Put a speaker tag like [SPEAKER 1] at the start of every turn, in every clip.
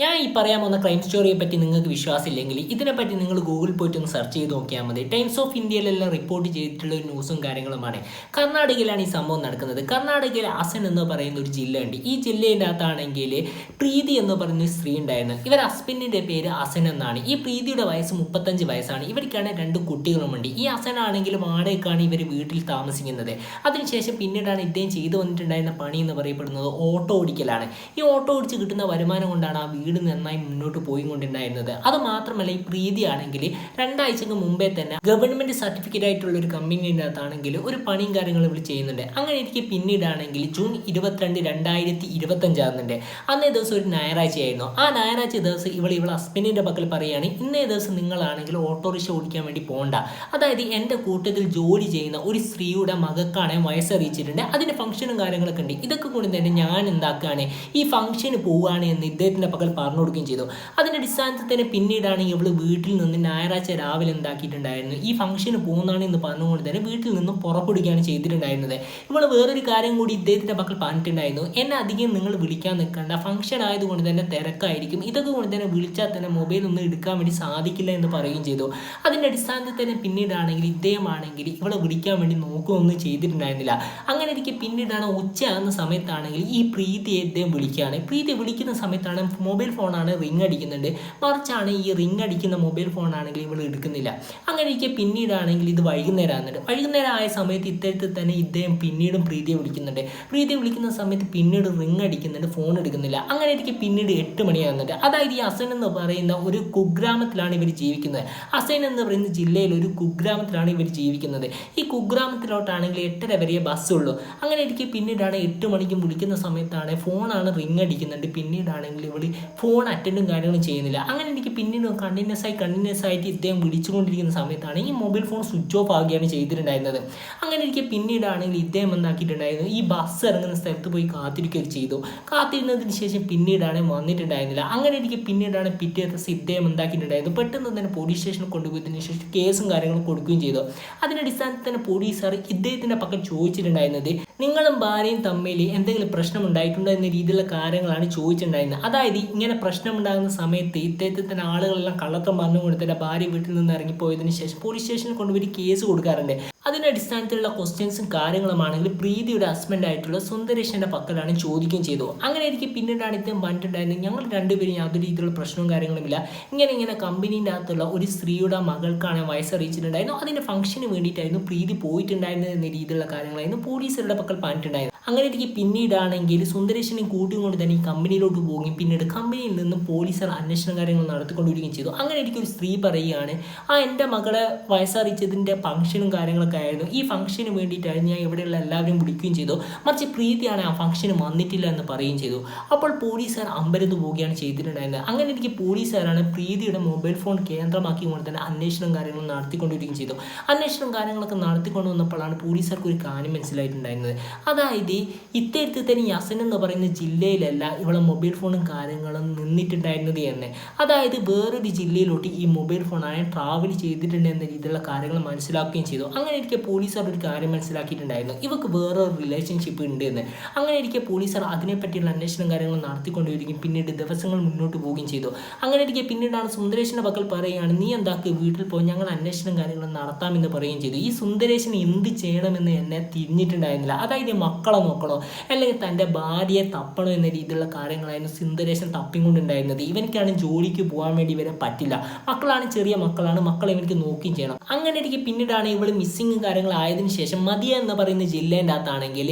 [SPEAKER 1] ഞാൻ ഈ പറയാൻ പോകുന്ന ക്രൈം സ്റ്റോറിയെ പറ്റി നിങ്ങൾക്ക് വിശ്വാസമില്ലെങ്കിൽ ഇതിനെപ്പറ്റി നിങ്ങൾ ഗൂഗിൾ പോയിട്ട് ഒന്ന് സെർച്ച് ചെയ്ത് നോക്കിയാൽ മതി. ടൈംസ് ഓഫ് ഇന്ത്യയിലെല്ലാം റിപ്പോർട്ട് ചെയ്തിട്ടുള്ള ന്യൂസും കാര്യങ്ങളുമാണ്. കർണാടകയിലാണ് ഈ സംഭവം നടക്കുന്നത്. കർണാടകയിലെ അസൻ എന്ന് പറയുന്ന ഒരു ജില്ലയുണ്ട്. ഈ ജില്ലയുടെ അകത്താണെങ്കിൽ പ്രീതി എന്ന് പറയുന്ന സ്ത്രീ ഉണ്ടായിരുന്നു. ഇവർ ഹസ്ബൻഡിന്റെ പേര് അസൻ എന്നാണ്. ഈ പ്രീതിയുടെ വയസ്സ് മുപ്പത്തഞ്ച് വയസ്സാണ്. ഇവർക്കാണ് രണ്ട് കുട്ടികളുമുണ്ട്. ഈ അസനാണെങ്കിൽ വാടകയ്ക്കാണ് ഇവർ വീട്ടിൽ താമസിക്കുന്നത്? അതിനുശേഷം പിന്നീടാണ് ഇദ്ദേഹം ചെയ്തു വന്നിട്ടുണ്ടായിരുന്ന പണി എന്ന് പറയപ്പെടുന്നത് ഓട്ടോ ഓടിക്കലാണ്. ഈ ഓട്ടോ ഓടിച്ച് കിട്ടുന്ന വരുമാനം കൊണ്ടാണ് ആ വീട് നന്നായി മുന്നോട്ട് പോയിക്കൊണ്ടിരുന്നത് അത് മാത്രമല്ല ഈ പ്രീതി ആണെങ്കിൽ രണ്ടാഴ്ചക്ക് മുമ്പേ തന്നെ ഗവൺമെന്റ് സർട്ടിഫിക്കറ്റ് ആയിട്ടുള്ള ഒരു കമ്പനിയുടെ അകത്താണെങ്കിൽ ഒരു പണിയും കാര്യങ്ങളും ഇവിടെ ചെയ്യുന്നുണ്ട്. അങ്ങനെ എനിക്ക് പിന്നീടാണെങ്കിൽ ജൂൺ ഇരുപത്തിരണ്ട് രണ്ടായിരത്തി ഇരുപത്തഞ്ചാകുന്നുണ്ട് അന്നേ ദിവസം ഒരു ഞായറാഴ്ചയായിരുന്നു. ആ ഞായറാഴ്ച ദിവസം ഇവൾ ഇവളെ ഹസ്ബൻഡിന്റെ പക്കൽ പറയുകയാണ് ഇന്നേ ദിവസം നിങ്ങളാണെങ്കിൽ ഓട്ടോറിക്ഷ ഓടിക്കാൻ വേണ്ടി പോകണ്ട അതായത് എന്റെ കൂട്ടത്തിൽ ജോലി ചെയ്യുന്ന ഒരു സ്ത്രീയുടെ മകക്കാണെ വയസ്സറിയിച്ചിട്ടുണ്ട്. അതിന്റെ ഫംഗ്ഷനും കാര്യങ്ങളൊക്കെ ഉണ്ട്. ഇതൊക്കെ കൊണ്ട് തന്നെ ഞാൻ എന്താക്കുകയാണ് ഈ ഫംഗ്ഷന് പോവുകയാണ് എന്ന് ഇദ്ദേഹത്തിന്റെ പക്കൽ പറഞ്ഞു കൊടുക്കുകയും ചെയ്തു. അതിന്റെ അടിസ്ഥാനത്തിൽ തന്നെ പിന്നീടാണ് ഇവൾ വീട്ടിൽ നിന്ന് ഞായറാഴ്ച രാവിലെ എന്താക്കിയിട്ടുണ്ടായിരുന്നു ഈ ഫംഗ്ഷന് പോകുന്നതാണ് എന്ന് പറഞ്ഞുകൊണ്ട് തന്നെ വീട്ടിൽ നിന്നും പുറപ്പെടുകയാണ് ചെയ്തിട്ടുണ്ടായിരുന്നത്. ഇവൾ വേറൊരു കാര്യം കൂടി ഇദ്ദേഹത്തിന്റെ മക്കൾ പറഞ്ഞിട്ടുണ്ടായിരുന്നു. എന്നെ അധികം നിങ്ങൾ വിളിക്കാൻ നിൽക്കേണ്ട. ഫംഗ്ഷൻ ആയതുകൊണ്ട് തന്നെ തിരക്കായിരിക്കും. ഇതൊക്കെ കൊണ്ട് തന്നെ വിളിച്ചാൽ തന്നെ മൊബൈൽ ഒന്നും എടുക്കാൻ വേണ്ടി സാധിക്കില്ല എന്ന് പറയുകയും ചെയ്തു. അതിന്റെ അടിസ്ഥാനത്തിൽ തന്നെ പിന്നീടാണെങ്കിൽ ഇദ്ദേഹമാണെങ്കിൽ ഇവളെ വിളിക്കാൻ വേണ്ടി നോക്കുകയൊന്നും ചെയ്തിട്ടുണ്ടായിരുന്നില്ല. അങ്ങനെ എനിക്ക് പിന്നീടാണ് ഉച്ചയാകുന്ന സമയത്താണെങ്കിൽ ഈ പ്രീതിയെ ഇദ്ദേഹം വിളിക്കുകയാണ്. പ്രീതി വിളിക്കുന്ന സമയത്താണ് മൊബൈൽ ഫോണാണ് റിങ് അടിക്കുന്നുണ്ട്. മറിച്ചാണ് ഈ റിങ് അടിക്കുന്ന മൊബൈൽ ഫോണാണെങ്കിൽ ഇവൾ എടുക്കുന്നില്ല. അങ്ങനെ ഇരിക്കുക പിന്നീടാണെങ്കിൽ ഇത് വൈകുന്നേരം ആകുന്നുണ്ട് വൈകുന്നേരം ആയ സമയത്ത് ഇത്തരത്തിൽ തന്നെ ഇദ്ദേഹം പിന്നീടും പ്രീതിയെ വിളിക്കുന്നുണ്ട്. പ്രീതിയെ വിളിക്കുന്ന സമയത്ത് പിന്നീട് റിങ് അടിക്കുന്നുണ്ട് ഫോൺ എടുക്കുന്നില്ല. അങ്ങനെ ഇരിക്കെ പിന്നീട് എട്ട് മണിയാകുന്നുണ്ട് അതായത് ഈ അസൻ എന്ന് പറയുന്ന ഒരു കുഗ്രാമത്തിലാണ് ഇവർ ജീവിക്കുന്നത്. അസൈൻ എന്ന് പറയുന്ന ജില്ലയിൽ ഒരു കുഗ്രാമത്തിലാണ് ഇവർ ജീവിക്കുന്നത്. ഈ കുഗ്രാമത്തിലോട്ടാണെങ്കിൽ എട്ടര വരെ ബസ്സുള്ളൂ. അങ്ങനെ ഇരിക്കുക പിന്നീടാണ് എട്ട് മണിക്ക് വിളിക്കുന്ന സമയത്താണ് ഫോണാണ് റിങ് അടിക്കുന്നുണ്ട്. പിന്നീടാണെങ്കിൽ ഇവൾ ഫോൺ അറ്റൻഡും കാര്യങ്ങളും ചെയ്യുന്നില്ല. അങ്ങനെ എനിക്ക് പിന്നീട് കണ്ടിന്യൂസ് ആയി കണ്ടിന്യൂസ് ആയിട്ട് ഇദ്ദേഹം വിളിച്ചുകൊണ്ടിരിക്കുന്ന സമയത്താണ് ഈ മൊബൈൽ ഫോൺ സ്വിച്ച് ഓഫ് ആകുകയാണ് ചെയ്തിട്ടുണ്ടായിരുന്നത്. അങ്ങനെ എനിക്ക് പിന്നീടാണെങ്കിൽ ഇദ്ദേഹം എന്താക്കിയിട്ടുണ്ടായിരുന്നു? ഈ ബസ് ഇറങ്ങുന്ന സ്ഥലത്ത് പോയി കാത്തിരിക്കുകയൊക്കെ ചെയ്തു. കാത്തിരുന്നതിന് ശേഷം പിന്നീടാണ് വന്നിട്ടുണ്ടായിരുന്നില്ല. അങ്ങനെ എനിക്ക് പിന്നീടാണ് പിറ്റേ ദിവസം ഇദ്ദേഹം എന്താക്കിയിട്ടുണ്ടായിരുന്നു? പെട്ടെന്ന് തന്നെ പോലീസ് സ്റ്റേഷനിൽ കൊണ്ടുപോയതിനു ശേഷം കേസും കാര്യങ്ങളും കൊടുക്കുകയും ചെയ്തു. അതിന്റെ അടിസ്ഥാനത്തിൽ തന്നെ പോലീസുകാർ ഇദ്ദേഹത്തിന്റെ പക്കം ചോദിച്ചിട്ടുണ്ടായിരുന്നത് നിങ്ങളും ഭാര്യയും തമ്മിൽ എന്തെങ്കിലും പ്രശ്നം ഉണ്ടായിട്ടുണ്ടോ എന്ന രീതിയിലുള്ള കാര്യങ്ങളാണ് ചോദിച്ചിട്ടുണ്ടായിരുന്നത്. അതായത് ഇങ്ങനെ പ്രശ്നമുണ്ടാകുന്ന സമയത്ത് ഇദ്ദേഹത്തെ തന്നെ ആളുകളെല്ലാം കള്ളത്തം പറഞ്ഞു തന്നെ ഭാര്യ വീട്ടിൽ നിന്ന് ഇറങ്ങിപ്പോയതിനു ശേഷം പോലീസ് സ്റ്റേഷനിൽ കൊണ്ടുപോയി കേസ് കൊടുക്കാറുണ്ട്. അതിന്റെ അടിസ്ഥാനത്തിലുള്ള ക്വസ്റ്റ്യൻസും കാര്യങ്ങളുമാണെങ്കിൽ പ്രീതിയുടെ ഹസ്ബൻഡ് ആയിട്ടുള്ള സുന്ദരേഷന്റെ പക്കലാണ് ചോദിക്കുകയും ചെയ്തു. അങ്ങനെ എനിക്ക് പിന്നീടാണ് ഇദ്ദേഹം പറഞ്ഞിട്ടുണ്ടായിരുന്നത് ഞങ്ങൾ രണ്ടുപേരും യാതൊരു രീതിയിലുള്ള പ്രശ്നവും കാര്യങ്ങളുമില്ല. ഇങ്ങനെ ഇങ്ങനെ കമ്പനീന്റെ അകത്തുള്ള ഒരു സ്ത്രീയുടെ മകൾക്കാണ് വയസ്സറിയിച്ചിട്ടുണ്ടായിരുന്നു അതിന്റെ ഫംഗ്ഷന് വേണ്ടിയിട്ടായിരുന്നു പ്രീതി പോയിട്ടുണ്ടായിരുന്നത് എന്ന രീതിയിലുള്ള കാര്യങ്ങളായിരുന്നു പോലീസുകാരുടെ പക്കൽ പറഞ്ഞിട്ടുണ്ടായിരുന്നു അങ്ങനെ എനിക്ക് പിന്നീടാണെങ്കിൽ സുന്ദരേശനെ കൂട്ടിക്കൊണ്ട് തന്നെ ഈ കമ്പനിയിലോട്ട് പോവുകയും പിന്നീട് കമ്പനിയിൽ നിന്ന് പോലീസർ അന്വേഷണ കാര്യങ്ങൾ നടത്തിക്കൊണ്ടിരിക്കുകയും ചെയ്തു. അങ്ങനെ എനിക്കൊരു സ്ത്രീ പറയുകയാണ് ആ എന്റെ മകളെ വയസ്സറിയിച്ചതിന്റെ ഫംഗ്ഷനും കാര്യങ്ങളൊക്കെ ആയിരുന്നു. ഈ ഫംഗ്ഷന് വേണ്ടിയിട്ടായിരുന്നു ഞാൻ ഇവിടെയുള്ള എല്ലാവരും വിളിക്കുകയും ചെയ്തു. മറിച്ച് പ്രീതിയാണ് ആ ഫംഗ്ഷന് വന്നിട്ടില്ല എന്ന് പറയുകയും ചെയ്തു. അപ്പോൾ പോലീസുകാർ അമ്പരത്ത് പോവുകയാണ് ചെയ്തിട്ടുണ്ടായിരുന്നത്. അങ്ങനെ എനിക്ക് പോലീസുകാരാണ് പ്രീതിയുടെ മൊബൈൽ ഫോൺ കേന്ദ്രമാക്കി കൊണ്ട് തന്നെ അന്വേഷണം കാര്യങ്ങൾ നടത്തിക്കൊണ്ടിരിക്കുകയും ചെയ്തു. അന്വേഷണം കാര്യങ്ങളൊക്കെ നടത്തിക്കൊണ്ട് വന്നപ്പോഴാണ് പോലീസുകാർക്ക് ഒരു കാര്യം മനസ്സിലായിട്ടുണ്ടായിരുന്നത്. അതായത് ഇത്തരത്തിൽ തന്നെ യസൻ എന്ന് പറയുന്ന ജില്ലയിലല്ല ഇവിടെ മൊബൈൽ ഫോണും കാര്യങ്ങളും നിന്നിട്ടുണ്ടായിരുന്നത് എന്ന് അതായത് വേറൊരു ജില്ലയിലോട്ട് ഈ മൊബൈൽ ഫോണായ ട്രാവൽ ചെയ്തിട്ടുണ്ട് എന്ന രീതിയിലുള്ള കാര്യങ്ങൾ മനസ്സിലാക്കുകയും ചെയ്തു. അങ്ങനെ ഇരിക്കെ പോലീസുകാർ ഒരു കാര്യം മനസ്സിലാക്കിയിട്ടുണ്ടായിരുന്നു. ഇവർക്ക് വേറൊരു റിലേഷൻഷിപ്പ് ഉണ്ട് എന്ന്. അങ്ങനെ ഇരിക്കെ പോലീസുകാർ അതിനെപ്പറ്റിയുള്ള അന്വേഷണം കാര്യങ്ങൾ നടത്തിക്കൊണ്ടിരിക്കും പിന്നീട് ദിവസങ്ങൾ മുന്നോട്ട് പോവുകയും ചെയ്തു. അങ്ങനെ ഇരിക്കെ പിന്നീടാണ് സുന്ദരേഷിന്റെ പക്കൽ പറയുകയാണ് നീ എന്താക്ക് വീട്ടിൽ പോയി ഞങ്ങൾ അന്വേഷണം കാര്യങ്ങൾ നടത്താമെന്ന് പറയുകയും ചെയ്തു. ഈ സുന്ദരേശൻ എന്ത് ചെയ്യണമെന്ന് എന്നെ തിരിഞ്ഞിട്ടുണ്ടായിരുന്നില്ല. അതായത് മക്കളെ നോക്കണോ? അല്ലെങ്കിൽ തന്റെ ഭാര്യയെ തപ്പണോ എന്ന രീതിയിലുള്ള കാര്യങ്ങളായിരുന്നു സുന്ദരേശൻ തപ്പിക്കൊണ്ടുണ്ടായിരുന്നത്. ഇവനിക്കാണ് ജോലിക്ക് പോകാൻ വേണ്ടി ഇവരെ പറ്റില്ല. മക്കളാണ് ചെറിയ മക്കളാണ്. മക്കൾ ഇവർക്ക് നോക്കുകയും ചെയ്യണം. അങ്ങനെ എനിക്ക് പിന്നീടാണ് ഇവൾ മിസ്സിങ് കാര്യങ്ങളായതിനു ശേഷം മതിയ എന്ന് പറയുന്ന ജില്ലേന്റെ അകത്താണെങ്കിൽ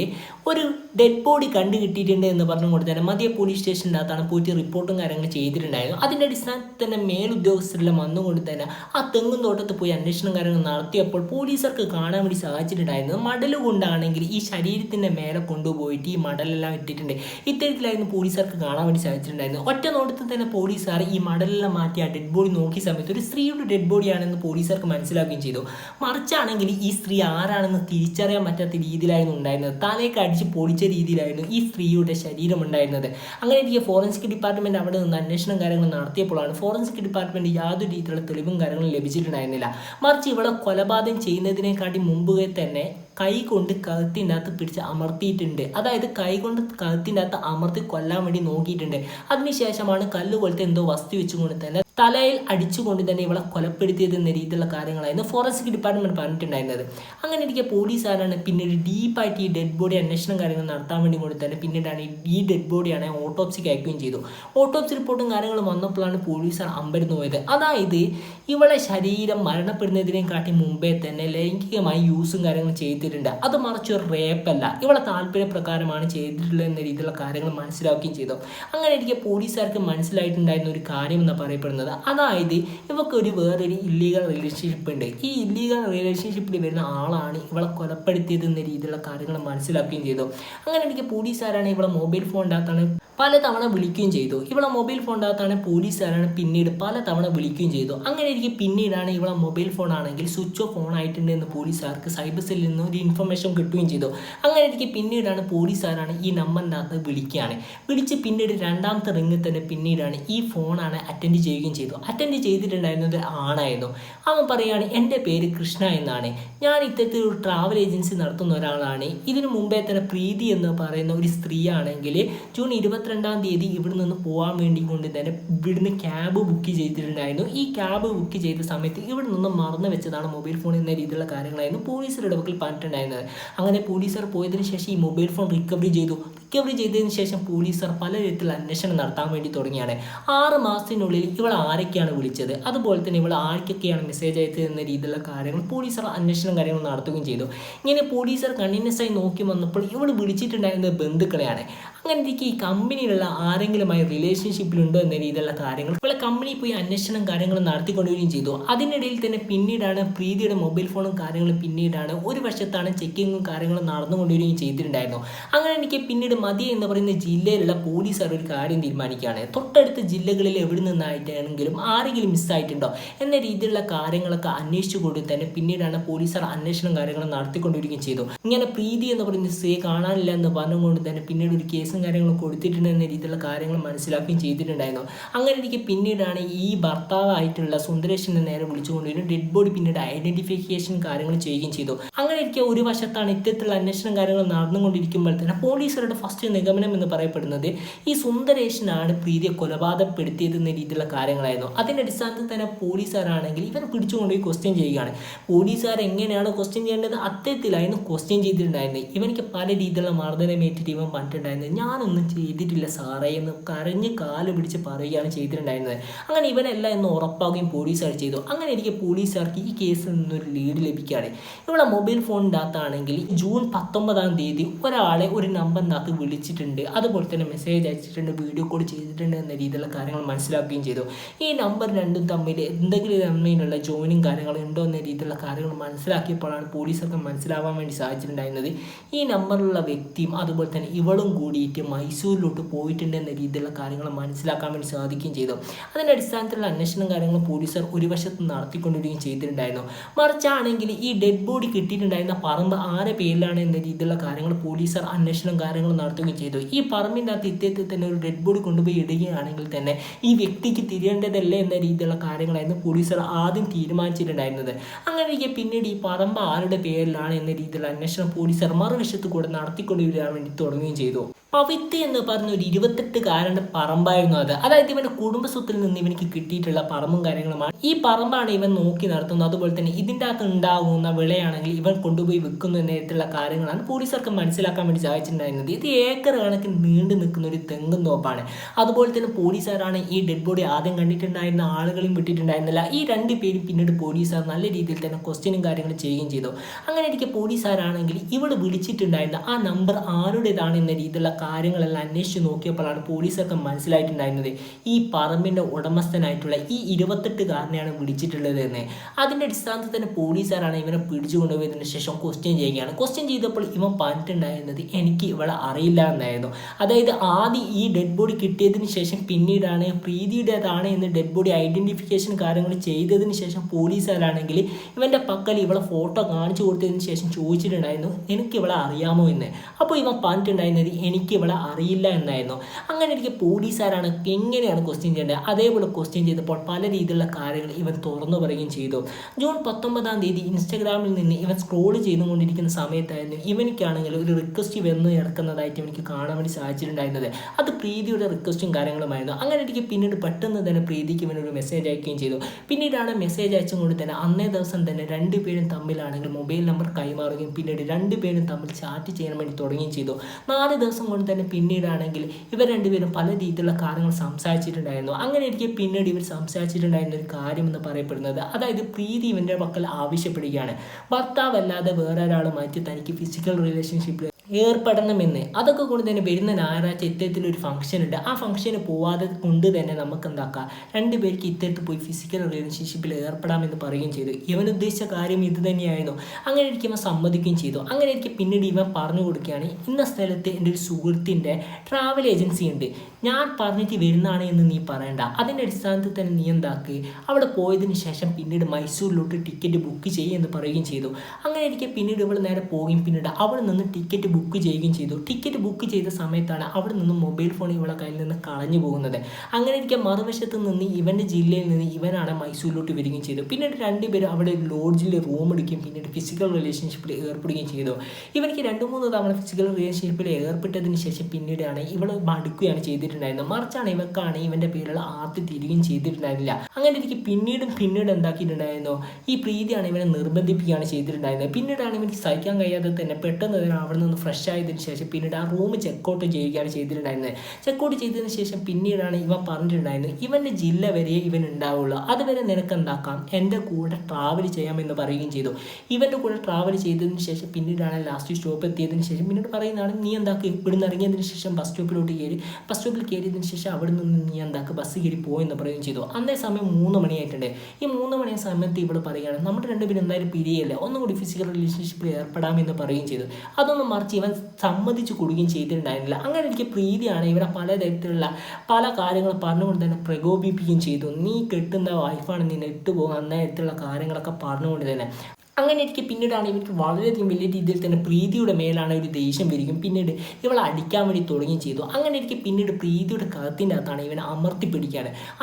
[SPEAKER 1] ഒരു ഡെഡ് ബോഡി കണ്ടു കിട്ടിയിട്ടുണ്ട് എന്ന് പറഞ്ഞുകൊണ്ട് തന്നെ മതിയ പോലീസ് സ്റ്റേഷന്റെ അകത്താണ് പോയിട്ട് റിപ്പോർട്ടും കാര്യങ്ങൾ ചെയ്തിട്ടുണ്ടായിരുന്നു അതിന്റെ അടിസ്ഥാനത്തിൽ തന്നെ മേലുദ്യോഗസ്ഥരെല്ലാം വന്നുകൊണ്ട് തന്നെ ആ തെങ്ങും തോട്ടത്ത് പോയി അന്വേഷണം കാര്യങ്ങൾ നടത്തിയപ്പോൾ പോലീസർക്ക് കാണാൻ വേണ്ടി സാധിച്ചിട്ടുണ്ടായിരുന്നു മടൽ കൊണ്ടാണെങ്കിൽ ഈ ശരീരത്തിന്റെ മേലെ കൊണ്ടുപോയിട്ട് ഈ മടലെല്ലാം ഇട്ടിട്ടുണ്ട്. ഇത്തരത്തിലായിരുന്നു പോലീസർക്ക് കാണാൻ വേണ്ടി സാധിച്ചിട്ടുണ്ടായിരുന്നു ഒറ്റ നോട്ടത്തിൽ തന്നെ പോലീസുകാർ ഈ മടലെല്ലാം മാറ്റി ആ ഡെഡ് ബോഡി നോക്കിയ സമയത്ത് ഒരു സ്ത്രീയുടെ ഡെഡ് ബോഡിയാണെന്ന് പോലീസുകാർക്ക് മനസ്സിലാക്കുകയും ചെയ്തു. മറിച്ചാണെങ്കിൽ ഈ സ്ത്രീ ആരാണെന്ന് തിരിച്ചറിയാൻ പറ്റാത്ത രീതിയിലായിരുന്നു ഉണ്ടായിരുന്നത്. തലേക്ക് അടിച്ച് പൊളിച്ച രീതിയിലായിരുന്നു ഈ സ്ത്രീയുടെ ശരീരം ഉണ്ടായിരുന്നത് അങ്ങനെ ഇരിക്കുക ഫോറൻസിക് ഡിപ്പാർട്ട്മെന്റ് അവിടെ നിന്ന് അന്വേഷണം കാര്യങ്ങൾ നടത്തിയപ്പോഴാണ് ഫോറൻസിക് ഡിപ്പാർട്ട്മെന്റ് യാതൊരു രീതിയിലുള്ള തെളിവും കാര്യങ്ങളും ലഭിച്ചിട്ടുണ്ടായിരുന്നില്ല. മറിച്ച് ഇവിടെ കൊലപാതകം ചെയ്യുന്നതിനെക്കാട്ടി മുമ്പേ തന്നെ കൈ കൊണ്ട് കഴുത്തിന്റെ അകത്ത് പിടിച്ച് അമർത്തിയിട്ടുണ്ട്. അതായത് കൈ കൊണ്ട് കഴുത്തിന്റെ അകത്ത് അമർത്തി കൊല്ലാൻ വേണ്ടി നോക്കിയിട്ടുണ്ട്. അതിനുശേഷമാണ് കല്ല് പോലത്തെ എന്തോ വസ്തു വെച്ചുകൊണ്ട് തന്നെ തലയിൽ അടിച്ചുകൊണ്ട് തന്നെ ഇവളെ കൊലപ്പെടുത്തിയത് എന്ന രീതിയിലുള്ള കാര്യങ്ങളായിരുന്നു. ഫോറൻസിക് ഡിപ്പാർട്ട്മെന്റ് പറഞ്ഞിട്ടുണ്ടായിരുന്നത്. അങ്ങനെ ഇരിക്കെ പോലീസുകാരാണ് പിന്നീട് ഡീപ്പായിട്ട് ഈ ഡെഡ് ബോഡി അന്വേഷണം കാര്യങ്ങൾ നടത്താൻ വേണ്ടി കൊണ്ട് തന്നെ പിന്നീടാണ് ഈ- ഡെഡ് ബോഡിയാണ് ഓട്ടോപ്സിക്ക് അയക്കുകയും ചെയ്തു. ഓട്ടോപ്സി റിപ്പോർട്ടും കാര്യങ്ങളും വന്നപ്പോഴാണ് പോലീസുകാർ അമ്പരന്ന് പോയത്. അതായത് ഇവളെ ശരീരം മരണപ്പെടുന്നതിനെ കാട്ടി മുമ്പേ തന്നെ ലൈംഗികമായി യൂസും കാര്യങ്ങളും ചെയ്തിട്ടുണ്ട്. അത് മറിച്ച് ഒരു റേപ്പല്ല ഇവളെ താല്പര്യപ്രകാരമാണ് ചെയ്തിട്ടുള്ളത് എന്ന രീതിയിലുള്ള കാര്യങ്ങൾ മനസ്സിലാക്കുകയും ചെയ്തു. അങ്ങനെ ഇരിക്കെ പോലീസുകാർക്ക് മനസ്സിലായിട്ടുണ്ടായിരുന്ന ഒരു കാര്യം എന്ന് പറയപ്പെടുന്നത് അതായത് ഇവർക്ക് ഒരു വേറൊരു ഇല്ലീഗൽ റിലേഷൻഷിപ്പ് ഉണ്ട്. ഈ ഇല്ലീഗൽ റിലേഷൻഷിപ്പിൽ വരുന്ന ആളാണ് ഇവളെ കൊലപ്പെടുത്തിയത് എന്ന രീതിയിലുള്ള കാര്യങ്ങൾ മനസ്സിലാക്കുകയും ചെയ്തു. അങ്ങനെ എനിക്ക് പോലീസുകാരാണ് ഇവളെ മൊബൈൽ ഫോണിനകത്താണ് പലതവണ വിളിക്കുകയും ചെയ്തു. ഇവളെ മൊബൈൽ ഫോണിനകത്താണ് പോലീസുകാരാണ് പിന്നീട് പലതവണ വിളിക്കുകയും ചെയ്തു. അങ്ങനെ എനിക്ക് പിന്നീടാണ് ഇവളെ മൊബൈൽ ഫോൺ ആണെങ്കിൽ സ്വിച്ച് ഓഫ് ഓൺ ആയിട്ടുണ്ട് എന്ന് പോലീസുകാർക്ക് സൈബർ സെല്ലിൽ നിന്ന് ഒരു ഇൻഫർമേഷൻ കിട്ടുകയും ചെയ്തു. അങ്ങനെ എനിക്ക് പിന്നീടാണ് പോലീസുകാരാണ് ഈ നമ്പറിനകത്ത് വിളിക്കുകയാണ്. വിളിച്ച് പിന്നീട് രണ്ടാമത്തെ റിങ്ങിൽ തന്നെ പിന്നീടാണ് ഈ ഫോണാണ് അറ്റൻഡ് ചെയ്യുകയും ചെയ്തു. അറ്റൻഡ് ചെയ്തിട്ടുണ്ടായിരുന്നത് ആണായിരുന്നു. അവൻ പറയുകയാണ് എന്റെ പേര് കൃഷ്ണ എന്നാണ്. ഞാൻ ഇത്തരത്തിൽ ഒരു ട്രാവൽ ഏജൻസി നടത്തുന്ന ഒരാളാണ്. ഇതിനു മുമ്പേ തന്നെ പ്രീതി എന്ന് പറയുന്ന ഒരു സ്ത്രീയാണെങ്കിൽ ജൂൺ ഇരുപത്തിരണ്ടാം തീയതി ഇവിടെ നിന്ന് പോകാൻ വേണ്ടി കൊണ്ട് തന്നെ ഇവിടുന്ന് ക്യാബ് ബുക്ക് ചെയ്തിട്ടുണ്ടായിരുന്നു. ഈ ക്യാബ് ബുക്ക് ചെയ്ത സമയത്ത് ഇവിടെ നിന്ന് മറന്നു വെച്ചതാണ് മൊബൈൽ ഫോൺ എന്ന രീതിയിലുള്ള കാര്യങ്ങളായിരുന്നു പോലീസിന്റെ ഇടവക്കിൽ പറഞ്ഞിട്ടുണ്ടായിരുന്നത്. അങ്ങനെ പോലീസുകാർ പോയതിനു ശേഷം ഈ മൊബൈൽ ഫോൺ റിക്കവറി ചെയ്തു. റിക്കവറി ചെയ്തതിന് ശേഷം പോലീസുകാർ പല വിധത്തിൽ അന്വേഷണം നടത്താൻ വേണ്ടി തുടങ്ങിയാണ്. ആറ് മാസത്തിനുള്ളിൽ ഇവൾ ആരൊക്കെയാണ് വിളിച്ചത്? അതുപോലെ തന്നെ ഇവൾ ആർക്കൊക്കെയാണ് മെസ്സേജ് അയച്ചത് എന്ന രീതിയിലുള്ള കാര്യങ്ങൾ പോലീസുകാർ അന്വേഷണം കാര്യങ്ങൾ നടത്തുകയും ചെയ്തു. ഇങ്ങനെ പോലീസുകാർ കണ്ടിന്യൂസ് ആയി നോക്കി വന്നപ്പോൾ ഇവൾ വിളിച്ചിട്ടുണ്ടായിരുന്നത് ബന്ധുക്കളെയാണ്. അങ്ങനെ ഇരിക്കെ ഈ കമ്പനിയിലുള്ള ആരെങ്കിലുമായി റിലേഷൻഷിപ്പിലുണ്ടോ എന്ന രീതിയിലുള്ള കാര്യങ്ങൾ ഇപ്പോൾ കമ്പനി പോയി അന്വേഷണം കാര്യങ്ങൾ നടത്തിക്കൊണ്ടുവരികയും ചെയ്തു. അതിനിടയിൽ തന്നെ പിന്നീടാണ് പ്രീതിയുടെ മൊബൈൽ ഫോണും കാര്യങ്ങളും പിന്നീടാണ് ഒരു വശത്താണ് ചെക്കിങ്ങും കാര്യങ്ങളും നടന്നുകൊണ്ടുവരികയും ചെയ്തിട്ടുണ്ടായിരുന്നു. അങ്ങനെ എനിക്ക് പിന്നീട് മതി എന്ന് പറയുന്ന ജില്ലയിലുള്ള പോലീസുകാർ ഒരു കാര്യം തീരുമാനിക്കുകയാണ്. തൊട്ടടുത്ത ജില്ലകളിൽ എവിടെ നിന്നായിട്ടാണെങ്കിലും ആരെങ്കിലും മിസ്സായിട്ടുണ്ടോ എന്ന രീതിയിലുള്ള കാര്യങ്ങളൊക്കെ അന്വേഷിച്ചുകൊണ്ട് തന്നെ പിന്നീടാണ് പോലീസുകാർ അന്വേഷണം കാര്യങ്ങളും നടത്തിക്കൊണ്ടിരിക്കുകയും ചെയ്തു. ഇങ്ങനെ പ്രീതി എന്ന് പറയുന്ന സ്ത്രീയെ കാണാനില്ല എന്ന് പറഞ്ഞുകൊണ്ട് തന്നെ പിന്നീട് ഒരു കേസും കാര്യങ്ങളും കൊടുത്തിട്ടുണ്ട് എന്ന രീതിയിലുള്ള കാര്യങ്ങൾ മനസ്സിലാക്കുകയും ചെയ്തിട്ടുണ്ടായിരുന്നു. അങ്ങനെ എനിക്ക് പിന്നീടാണ് ഈ ഭർത്താവായിട്ടുള്ള സുന്ദരേഷിനെ നേരെ വിളിച്ചുകൊണ്ടിരുന്നു ഡെഡ് ബോഡി പിന്നീട് ഐഡന്റിഫിക്കേഷൻ കാര്യങ്ങൾ ചെയ്യുകയും ചെയ്തു. അങ്ങനെ എനിക്ക് ഒരു വശത്താണ് ഇത്തരത്തിലുള്ള അന്വേഷണം കാര്യങ്ങൾ നടന്നുകൊണ്ടിരിക്കുമ്പോൾ തന്നെ പോലീസുകാരുടെ ഫസ്റ്റ് നിഗമനം എന്ന് പറയപ്പെടുന്നത് ഈ സുന്ദരേഷനാണ് പ്രീതിയെ കൊലപാതകപ്പെടുത്തിയത് എന്ന രീതിയിലുള്ള കാര്യങ്ങളായിരുന്നു. അതിന്റെ അടിസ്ഥാനത്തിൽ തന്നെ പോലീസുകാരാണെങ്കിൽ ഇവരെ പിടിച്ചുകൊണ്ടുപോയി ക്വസ്റ്റ്യൻ ചെയ്യുകയാണ്. പോലീസുകാർ എങ്ങനെയാണ് ക്വസ്റ്റ്യൻ ചെയ്യേണ്ടത്? അത്തരത്തിലായിരുന്നു ക്വസ്റ്റ്യൻ ചെയ്തിട്ടുണ്ടായിരുന്നത്. ഇവനിക്ക് പല രീതിയിലുള്ള മർദ്ദനമേറ്റിട്ട് ഇവൻ പറഞ്ഞിട്ടുണ്ടായിരുന്നത് ഞാനൊന്നും ചെയ്തിട്ടില്ല സാറേ എന്ന് കരഞ്ഞ് കാൽ പിടിച്ച് പറയുകയാണ് ചെയ്തിട്ടുണ്ടായിരുന്നത്. അങ്ങനെ ഇവനെല്ലാം എന്ന് ഉറപ്പാക്കുകയും പോലീസുകാർ ചെയ്തു. അങ്ങനെ എനിക്ക് പോലീസുകാർക്ക് ഈ കേസിൽ നിന്നൊരു ലീഡ് ലഭിക്കുകയാണ്. ഇവിടെ മൊബൈൽ ഫോണിന്റെ ജൂൺ പത്തൊമ്പതാം തീയതി ഒരാളെ ഒരു നമ്പറിനകത്ത് വിളിച്ചിട്ടുണ്ട്. അതുപോലെ തന്നെ മെസ്സേജ് അയച്ചിട്ടുണ്ട് വീഡിയോ കോൾ ചെയ്തിട്ടുണ്ട് എന്ന രീതിയിലുള്ള കാര്യങ്ങൾ മനസ്സിലാക്കുകയും ചെയ്തു. ഈ നമ്പർ രണ്ടും തമ്മിൽ എന്തെങ്കിലും തമ്മിലുള്ള ജോയിനും കാര്യങ്ങളും ഉണ്ടോ എന്ന രീതിയിലുള്ള കാര്യങ്ങൾ മനസ്സിലാക്കിയപ്പോഴാണ് പോലീസൊക്കെ മനസ്സിലാവാൻ വേണ്ടി സാധിച്ചിട്ടുണ്ടായിരുന്നത്. ഈ നമ്പറിലുള്ള വ്യക്തിയും അതുപോലെ തന്നെ ഇവളും കൂടിയിട്ട് മൈസൂരിലോട്ട് പോയിട്ടുണ്ട് എന്ന രീതിയിലുള്ള കാര്യങ്ങൾ മനസ്സിലാക്കാൻ വേണ്ടി സാധിക്കുകയും ചെയ്തു. അതിന്റെ അടിസ്ഥാനത്തിലുള്ള അന്വേഷണം കാര്യങ്ങൾ പോലീസുകാർ ഒരു വശത്ത് നടത്തിക്കൊണ്ടിരിക്കുകയും ചെയ്തിട്ടുണ്ടായിരുന്നു. മറിച്ചാണെങ്കിൽ ഈ ഡെഡ് ബോഡി കിട്ടിയിട്ടുണ്ടായിരുന്ന പറമ്പ് ആരെ പേരിലാണ് എന്ന രീതിയിലുള്ള കാര്യങ്ങൾ പോലീസുകാർ അന്വേഷണം കാര്യങ്ങൾ നടത്തുകയും ചെയ്തു. ഈ പറമ്പിന്റെ അകത്ത് ഇദ്ദേഹത്തിൽ തന്നെ ഒരു ഡെഡ് ബോഡി കൊണ്ടുപോയി ഇടുകയാണെങ്കിൽ തന്നെ ഈ വ്യക്തിക്ക് തിരിയേണ്ടതല്ലേ എന്ന രീതിയിലുള്ള കാര്യങ്ങളായിരുന്നു പോലീസുകാർ ആദ്യം തീരുമാനിച്ചിട്ടുണ്ടായിരുന്നത്. അങ്ങനെ ഇരിക്കെ പിന്നീട് ഈ പറമ്പ് ആരുടെ പേരിലാണ് എന്ന രീതിയിലുള്ള അന്വേഷണം പോലീസുകാർ മറുവശത്ത് കൂടെ നടത്തിക്കൊണ്ടുവരാൻ വേണ്ടി തുടങ്ങുകയും ചെയ്തു. പവിത്ത് എന്ന് പറഞ്ഞ ഒരു ഇരുപത്തെട്ടുകാരന്റെ പറമ്പായിരുന്നു അത്. അതായത് ഇവന്റെ കുടുംബസ്വത്തിൽ നിന്ന് ഇവനിക്ക് കിട്ടിയിട്ടുള്ള പറമ്പും കാര്യങ്ങളുമാണ്. ഈ പറമ്പാണ് ഇവൻ നോക്കി നടത്തുന്നത്. അതുപോലെ തന്നെ ഇതിന്റെ അകത്ത് ഉണ്ടാകുന്ന വിളയാണെങ്കിൽ ഇവൻ കൊണ്ടുപോയി വെക്കുന്ന നേരത്തിലുള്ള കാര്യങ്ങളാണ് പോലീസുകാർക്ക് മനസ്സിലാക്കാൻ വേണ്ടി സാധിച്ചിട്ടുണ്ടായിരുന്നത്. ഇത് ഏക്കർ കണക്കിന് നീണ്ടു നിൽക്കുന്ന ഒരു തെങ്ങും തോപ്പാണ്. അതുപോലെ തന്നെ പോലീസുകാരാണ് ഈ ഡെഡ് ബോഡി ആദ്യം കണ്ടിട്ടുണ്ടായിരുന്ന ആളുകളെയും വിട്ടിട്ടുണ്ടായിരുന്നില്ല. ഈ രണ്ട് പേരും പിന്നീട് പോലീസുകാർ നല്ല രീതിയിൽ തന്നെ ക്വസ്റ്റ്യനും കാര്യങ്ങളും ചെയ്യുകയും ചെയ്തു. അങ്ങനെ ഇരിക്കെ പോലീസുകാരാണെങ്കിൽ ഇവൾ വിളിച്ചിട്ടുണ്ടായിരുന്ന ആ നമ്പർ ആരുടേതാണ് എന്ന രീതിയിലുള്ള കാര്യങ്ങളെല്ലാം അന്വേഷിച്ച് നോക്കിയപ്പോഴാണ് പോലീസൊക്കെ മനസ്സിലായിട്ടുണ്ടായിരുന്നത് ഈ പറമ്പിന്റെ ഉടമസ്ഥനായിട്ടുള്ള ഈ ഇരുപത്തെട്ടുകാരനെയാണ് വിളിച്ചിട്ടുള്ളത് എന്ന്. അതിന്റെ അടിസ്ഥാനത്തിൽ തന്നെ പോലീസുകാരാണ് ഇവനെ പിടിച്ചു കൊണ്ടുപോയതിനു ശേഷം ക്വസ്റ്റ്യൻ ചെയ്യുകയാണ്. ക്വസ്റ്റ്യൻ ചെയ്തപ്പോൾ ഇവൻ പറഞ്ഞിട്ടുണ്ടായിരുന്നത് എനിക്ക് ഇവളെ അറിയില്ല എന്നായിരുന്നു. അതായത് ആദ്യം ഈ ഡെഡ് ബോഡി കിട്ടിയതിന് ശേഷം പിന്നീടാണ് പ്രീതിയുടേതാണ് എന്ന് ഡെഡ് ബോഡി ഐഡന്റിഫിക്കേഷൻ കാര്യങ്ങൾ ചെയ്തതിന് ശേഷം പോലീസുകാരാണെങ്കിൽ ഇവന്റെ പക്കൽ ഇവളെ ഫോട്ടോ കാണിച്ചു കൊടുത്തതിന് ശേഷം ചോദിച്ചിട്ടുണ്ടായിരുന്നു എനിക്ക് ഇവളെ അറിയാമോ? എന്ന്. അപ്പോൾ ഇവൻ പറഞ്ഞിട്ടുണ്ടായിരുന്നത് എനിക്ക് എനിക്ക് ഇവളെ അറിയില്ല എന്നായിരുന്നു. അങ്ങനെ എനിക്ക് പോലീസുകാരാണ് എങ്ങനെയാണ് ക്വസ്റ്റ്യൻ ചെയ്യേണ്ടത്? അതേപോലെ ക്വസ്റ്റ്യൻ ചെയ്തപ്പോൾ പല രീതിയിലുള്ള കാര്യങ്ങൾ ഇവൻ തുറന്നു പറയുകയും ചെയ്തു. ജൂൺ പത്തൊമ്പതാം തീയതി ഇൻസ്റ്റാഗ്രാമിൽ നിന്ന് ഇവൻ സ്ക്രോൾ ചെയ്തുകൊണ്ടിരിക്കുന്ന സമയത്തായിരുന്നു ഇവനിക്കാണെങ്കിൽ ഒരു റിക്വസ്റ്റ് വന്ന് കിടക്കുന്നതായിട്ട് എനിക്ക് കാണാൻ വേണ്ടി സാധിച്ചിട്ടുണ്ടായിരുന്നത്. അത് പ്രീതിയുടെ റിക്വസ്റ്റും കാര്യങ്ങളുമായിരുന്നു. അങ്ങനെ എനിക്ക് പിന്നീട് പെട്ടെന്ന് തന്നെ പ്രീതിക്ക് ഇവനൊരു മെസ്സേജ് അയക്കുകയും ചെയ്തു. പിന്നീടാണ് മെസ്സേജ് അയച്ചുകൊണ്ട് തന്നെ അന്നേ ദിവസം തന്നെ രണ്ടുപേരും തമ്മിലാണെങ്കിൽ മൊബൈൽ നമ്പർ കൈമാറുകയും പിന്നീട് രണ്ടുപേരും തമ്മിൽ ചാറ്റ് ചെയ്യാൻ വേണ്ടി തുടങ്ങുകയും ചെയ്തു. നാല് ദിവസം തന്നെ പിന്നീടാണെങ്കിൽ ഇവർ രണ്ടുപേരും പല രീതിയിലുള്ള കാര്യങ്ങൾ സംസാരിച്ചിട്ടുണ്ടായിരുന്നു. അങ്ങനെ എനിക്ക് പിന്നീട് ഇവർ സംസാരിച്ചിട്ടുണ്ടായിരുന്ന ഒരു കാര്യം എന്ന് പറയപ്പെടുന്നത് അതായത് പ്രീതി ഇവന്റെ മക്കൾ ആവശ്യപ്പെടുകയാണ്. ഭർത്താവല്ലാതെ വേറെ ഒരാളുമായിട്ട് തനിക്ക് ഫിസിക്കൽ റിലേഷൻഷിപ്പിൽ ഏർപ്പെടണമെന്ന്. അതൊക്കെ കൊണ്ട് തന്നെ വരുന്ന ഞായറാഴ്ച ഇത്തരത്തിൽ ഒരു ഫംഗ്ഷൻ ഉണ്ട്. ആ ഫംഗ്ഷന് പോവാതെ കൊണ്ട് തന്നെ നമുക്ക് എന്താക്കാം രണ്ടുപേർക്ക് ഇത്തരത്തിൽ പോയി ഫിസിക്കൽ റിലേഷൻഷിപ്പിൽ ഏർപ്പെടാമെന്ന് പറയുകയും ചെയ്തു. ഇവൻ ഉദ്ദേശിച്ച കാര്യം ഇത് തന്നെയായിരുന്നു. അങ്ങനെ എനിക്ക് ഇവൻ സമ്മതിക്കുകയും ചെയ്തു. അങ്ങനെ എനിക്ക് പിന്നീട് ഇവൻ പറഞ്ഞു കൊടുക്കുകയാണ് ഇന്ന സ്ഥലത്ത് എന്റെ ഒരു സുഹൃത്തിന്റെ ട്രാവൽ ഏജൻസി ഉണ്ട്. ഞാൻ പറഞ്ഞിട്ട് വരുന്നതാണ് എന്ന് നീ പറയണ്ട. അതിന്റെ അടിസ്ഥാനത്തിൽ തന്നെ നീ എന്താക്ക്? അവിടെ പോയതിന് ശേഷം പിന്നീട് മൈസൂരിലോട്ട് ടിക്കറ്റ് ബുക്ക് ചെയ്യുമെന്ന് പറയുകയും ചെയ്തു. അങ്ങനെ ഇരിക്കെ പിന്നീട് ഇവൾ നേരെ പോവുകയും പിന്നീട് അവിടെ നിന്ന് ടിക്കറ്റ് ബുക്ക് ചെയ്യുകയും ചെയ്തു. ടിക്കറ്റ് ബുക്ക് ചെയ്ത സമയത്താണ് അവിടെ നിന്ന് മൊബൈൽ ഫോൺ ഇവളെ കയ്യിൽ നിന്ന് കളഞ്ഞു പോകുന്നത്. അങ്ങനെ ഇരിക്കെ മറുവശത്ത് നിന്ന് ഇവന്റെ ജില്ലയിൽ നിന്ന് ഇവനാണ് മൈസൂരിലോട്ട് വരികയും ചെയ്തു. പിന്നീട് രണ്ടുപേരും അവിടെ ലോഡ്ജിൽ റൂം എടുക്കുകയും പിന്നീട് ഫിസിക്കൽ റിലേഷൻഷിപ്പിൽ ഏർപ്പെടുകയും ചെയ്തു. ഇവനിക്ക് രണ്ട് മൂന്ന് തവണ ഫിസിക്കൽ റിലേഷൻഷിപ്പിൽ ഏർപ്പെട്ടതിന് ശേഷം പിന്നീടാണ് ഇവൾ മടുക്കുകയാണ് ചെയ്തിട്ടുണ്ടായിരുന്നത് മറിച്ചാണ് ഇവക്കാണ് ഇവന്റെ പേരുള്ള ആർത്തി തിരികെയും ചെയ്തിട്ടുണ്ടായിരുന്നില്ല. അങ്ങനെ എനിക്ക് പിന്നീടും പിന്നീട് എന്താക്കിയിട്ടുണ്ടായിരുന്നു? ഈ പ്രീതിയാണ് ഇവനെ നിർബന്ധിപ്പിക്കുകയാണ് ചെയ്തിട്ടുണ്ടായിരുന്നത്. പിന്നീടാണ് ഇവനിക്ക് സഹിക്കാൻ കഴിയാതെ തന്നെ പെട്ടെന്ന് തന്നെ അവിടെ നിന്ന് ഫ്രഷ് ആയതിനു ശേഷം പിന്നീട് ആ റൂം ചെക്കൗട്ട് ചെയ്യുകയാണ് ചെയ്തിട്ടുണ്ടായിരുന്നത്. ചെക്കൗട്ട് ചെയ്തതിന് ശേഷം പിന്നീടാണ് ഇവ പറഞ്ഞിട്ടുണ്ടായിരുന്നത് ഇവന്റെ ജില്ല വരെ ഇവൻ ഉണ്ടാവുള്ളൂ. അതുവരെ നിനക്ക് എന്താക്കാം? എന്റെ കൂടെ ട്രാവൽ ചെയ്യാമെന്ന് പറയുകയും ചെയ്തു. ഇവന്റെ കൂടെ ട്രാവൽ ചെയ്തതിന് ശേഷം പിന്നീടാണ് ലാസ്റ്റ് സ്റ്റോപ്പ് എത്തിയതിന് ശേഷം പിന്നീട് പറയുന്നതാണ് നീ എന്താക്കി? ഇവിടുന്ന് ഇറങ്ങിയതിന് ശേഷം ബസ് സ്റ്റോപ്പിലോട്ട് കയറി ബസ് സ്റ്റോപ്പിൽ കയറിയതിന് ശേഷം അവിടെ നിന്ന് നീ എന്താക്കുക ബസ് കയറി പോയെന്ന് പറയുകയും ചെയ്തു. അന്നേ സമയം മൂന്ന് മണിയായിട്ടുണ്ട്. ഈ മൂന്ന് മണി സമയത്ത് ഇവിടെ പറയുകയാണ് നമ്മുടെ രണ്ടുപേരും എന്തായാലും പിരിയല്ലേ? ഒന്നും കൂടി ഫിസിക്കൽ റിലേഷൻഷിപ്പിൽ ഏർപ്പെടാമെന്ന് പറയുകയും ചെയ്തു. അതൊന്നും മറിച്ച് ഇവൻ സമ്മതിച്ചു കൊടുക്കുകയും ചെയ്തിട്ടുണ്ടായിരുന്നില്ല. അങ്ങനെ എനിക്ക് പ്രീതിയാണ് ഇവരെ പലതരത്തിലുള്ള പല കാര്യങ്ങൾ പറഞ്ഞുകൊണ്ട് തന്നെ പ്രകോപിപ്പിക്കുകയും ചെയ്തു. നീ കെട്ടുന്ന വൈഫാണ് നിന്നെ ഇട്ടുപോകുക അന്നേരത്തിലുള്ള കാര്യങ്ങളൊക്കെ പറഞ്ഞുകൊണ്ട് തന്നെ. അങ്ങനെ എനിക്ക് പിന്നീടാണ് ഇവർക്ക് വളരെയധികം വലിയ രീതിയിൽ തന്നെ പ്രീതിയുടെ മേലാണ് ഒരു ദേഷ്യം വരികയും പിന്നീട് ഇവളെ അടിക്കാൻ വേണ്ടി തുടങ്ങുകയും ചെയ്തു. അങ്ങനെ എനിക്ക് പിന്നീട് പ്രീതിയുടെ കഴുത്തിന്റെ അകത്താണ് ഇവനെ അമർത്തി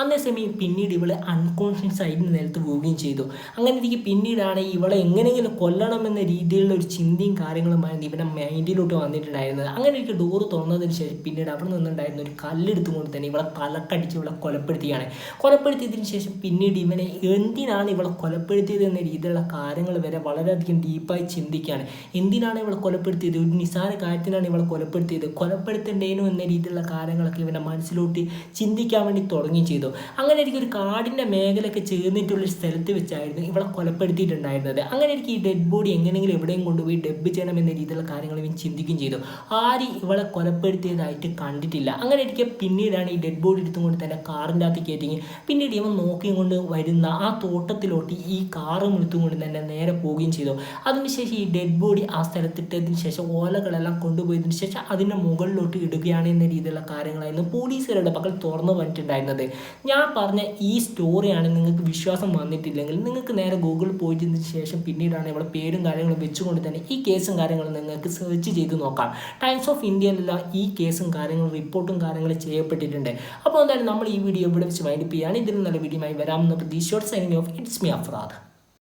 [SPEAKER 1] അന്നേ സമയം പിന്നീട് ഇവളെ അൺകോൺഷ്യസ് ആയിട്ട് നിലത്ത് പോവുകയും ചെയ്തു. അങ്ങനെ എനിക്ക് പിന്നീടാണ് ഇവളെ എങ്ങനെയെങ്കിലും കൊല്ലണമെന്ന രീതിയിലുള്ള ഒരു ചിന്തയും കാര്യങ്ങളുമായിരുന്നു ഇവനെ മൈൻഡിലോട്ട് വന്നിട്ടുണ്ടായിരുന്നത്. അങ്ങനെ എനിക്ക് ഡോറ് തുറന്നതിന് ശേഷം പിന്നീട് അവിടെ നിന്നുണ്ടായിരുന്ന ഒരു കല്ലെടുത്തുകൊണ്ട് തന്നെ ഇവളെ തലക്കടിച്ച് ഇവളെ കൊലപ്പെടുത്തിയാണ്. കൊലപ്പെടുത്തിയതിന് ശേഷം പിന്നീട് ഇവനെ എന്തിനാണ് ഇവളെ കൊലപ്പെടുത്തിയത് എന്ന രീതിയിലുള്ള കാര്യങ്ങൾ വരെ വളരെയധികം ഡീപ്പായി ചിന്തിക്കുകയാണ്. എന്തിനാണ് ഇവളെ കൊലപ്പെടുത്തിയത്? ഒരു നിസാര കാര്യത്തിനാണ് ഇവളെ കൊലപ്പെടുത്തിയത്. കൊലപ്പെടുത്തേണ്ടേനു എന്ന രീതിയിലുള്ള കാര്യങ്ങളൊക്കെ ഇവന്റെ മനസ്സിലോട്ട് ചിന്തിക്കാൻ വേണ്ടി തുടങ്ങി ചെയ്തു. അങ്ങനെ എനിക്ക് ഒരു കാടിന്റെ മേഖലയൊക്കെ ചേർന്നിട്ടുള്ള സ്ഥലത്ത് വെച്ചായിരുന്നു ഇവളെ കൊലപ്പെടുത്തിയിട്ടുണ്ടായിരുന്നത്. അങ്ങനെ എനിക്ക് ഈ ഡെഡ് ബോഡി എങ്ങനെയെങ്കിലും എവിടെയും കൊണ്ടുപോയി ഡെബ് ചെയ്യണം എന്ന രീതിയിലുള്ള കാര്യങ്ങൾ ഇവൻ ചിന്തിക്കുകയും ചെയ്തു. ആരും ഇവളെ കൊലപ്പെടുത്തിയതായിട്ട് കണ്ടിട്ടില്ല. അങ്ങനെ എനിക്ക് പിന്നീടാണ് ഈ ഡെഡ് ബോഡി എടുത്തുകൊണ്ട് തന്നെ കാറിന്റെ അകത്ത് കയറ്റി പിന്നീട് ഇവൻ നോക്കിയും കൊണ്ട് വരുന്ന ആ തോട്ടത്തിലോട്ട് ഈ കാറും എടുത്തുകൊണ്ട് തന്നെ നേരെ പോവുകയും ചെയ്തു. അതിനുശേഷം ഈ ഡെഡ് ബോഡി ആ സ്ഥലത്തിട്ടതിന് ശേഷം ഓലകളെല്ലാം കൊണ്ടുപോയതിനു ശേഷം അതിന്റെ മുകളിലോട്ട് ഇടുകയാണ് എന്ന രീതിയിലുള്ള കാര്യങ്ങളായിരുന്നു പോലീസുകാരുടെ പക്കൽ തുറന്നു വന്നിട്ടുണ്ടായിരുന്നത്. ഞാൻ പറഞ്ഞ ഈ സ്റ്റോറിയാണ് നിങ്ങൾക്ക് വിശ്വാസം വന്നിട്ടില്ലെങ്കിൽ നിങ്ങൾക്ക് നേരെ ഗൂഗിൾ പോയതിന് ശേഷം പിന്നീടാണ് ഇവിടെ പേരും കാര്യങ്ങളും വെച്ചുകൊണ്ട് തന്നെ ഈ കേസും കാര്യങ്ങളും നിങ്ങൾക്ക് സെർച്ച് ചെയ്ത് നോക്കാം. ടൈംസ് ഓഫ് ഇന്ത്യയിലെല്ലാം ഈ കേസും കാര്യങ്ങളും റിപ്പോർട്ടും കാര്യങ്ങളും ചെയ്യപ്പെട്ടിട്ടുണ്ട്. അപ്പോൾ എന്തായാലും നമ്മൾ ഈ വീഡിയോ ഇവിടെ വെച്ച് വൈൻഡപ്പ് ചെയ്യുകയാണ്. ഇതിലും നല്ല വീഡിയോയുമായി വരാമെന്ന പ്രതീക്ഷയോട് signing off it's me Afrad